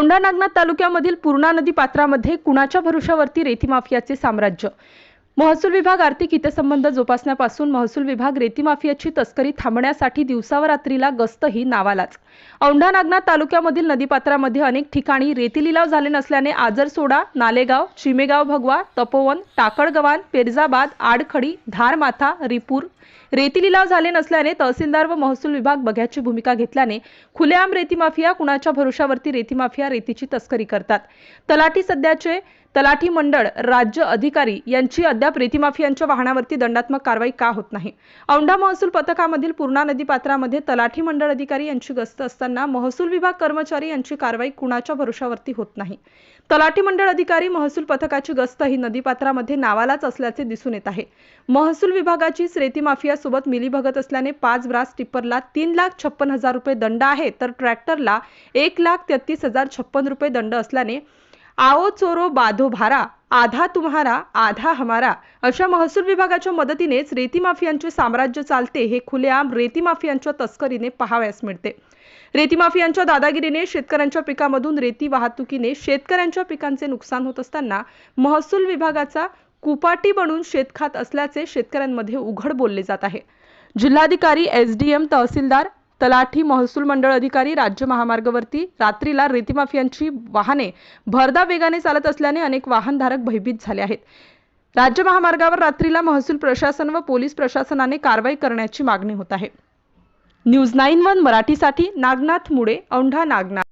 औंढा नागनाथ तालुक्यामधील पूर्णा नदी पात्रामध्ये कुणाच्या भरोशावरती रेती माफियाचे साम्राज्य? महसूल विभाग आर्थिक हितसंबंध जोपासण्यापासून महसूल विभाग रेती माफियाची तस्करी थांबण्यासाठी दिवसावरात्रीला गस्तही रात्रीला नावालाच. औंढा नागनाथ तालुक्यामधील नदीपात्रामध्ये अनेक ठिकाणी रेती लिलाव झाले नसल्याने आजरसोडा नालेगाव चिमेगाव भगवा तपोवन टाकळगवान पेरजाबाद आडखडी धारमाथा रिपूर रेती लिलाव झाले नसल्याने तहसीलदार व महसूल विभाग बघ्याची भूमिका घेतल्याने खुलेआम रेती माफिया कुणाच्या भरोशावरती रेती माफिया रेतीची तस्करी करतात. तलाठी सध्याचे तलाठी मंडळ राज्य अधिकारी यांची अद्याप रेतीमाफियांच्या वाहनावरती दंडात्मक कारवाई का होत नाही? औंढा महसूल पथकामधील पूर्णा नदी पात्रामध्ये तलाठी मंडळ अधिकारी यांची गस्त असताना महसूल विभाग कर्मचारी यांची कारवाई कुणाच्या भरोशावरती होत नाही? तलाठी मंडळ अधिकारी महसूल पथकाची गस्त ही नदीपात्रामध्ये नावालाच असल्याचे दिसून येत आहे. महसूल विभागाचीच रेती माफिया सोबत मिलीभगत असल्याने पाच ब्रास टिप्परला तीन लाख छप्पन हजार रुपये दंड आहे. तर ट्रॅक्टरला एक लाख तेहतीस हजार छप्पन रुपये दंड असल्याने आओ चोरो बाधो भारा आधा तुम्हारा आधा हमारा अशा महसूल विभागाच्या मदतीनेच रेती माफियांचे साम्राज्य चालते हे खुलेआम रेती माफियांच्या तस्करीने पाहावयास मिळते. रेती माफियांच्या दादागिरीने शेतकऱ्यांच्या पिकामधून रेती वाहतुकीने शेतकऱ्यांच्या पिकांचे नुकसान होत असताना महसूल विभागाचा कुपाटी बनून शेत खात असल्याचे शेतकऱ्यांमध्ये उघड बोलले जात आहे. जिल्हाधिकारी एस डी एम तहसीलदार तलाठी महसूल मंडळ अधिकारी राज्य महामार्गावरती रात्रीला रेतीमाफियांची वाहने भरदा वेगाने चालत असल्याने अनेक वाहनधारक भयभीत झाले आहेत. राज्य महामार्गावर रात्रीला महसूल प्रशासन व पोलीस प्रशासनाने कारवाई करण्याची मागणी होत आहे. न्यूज नाईन वन मराठीसाठी नागनाथ मुळे औंढा नागनाथ.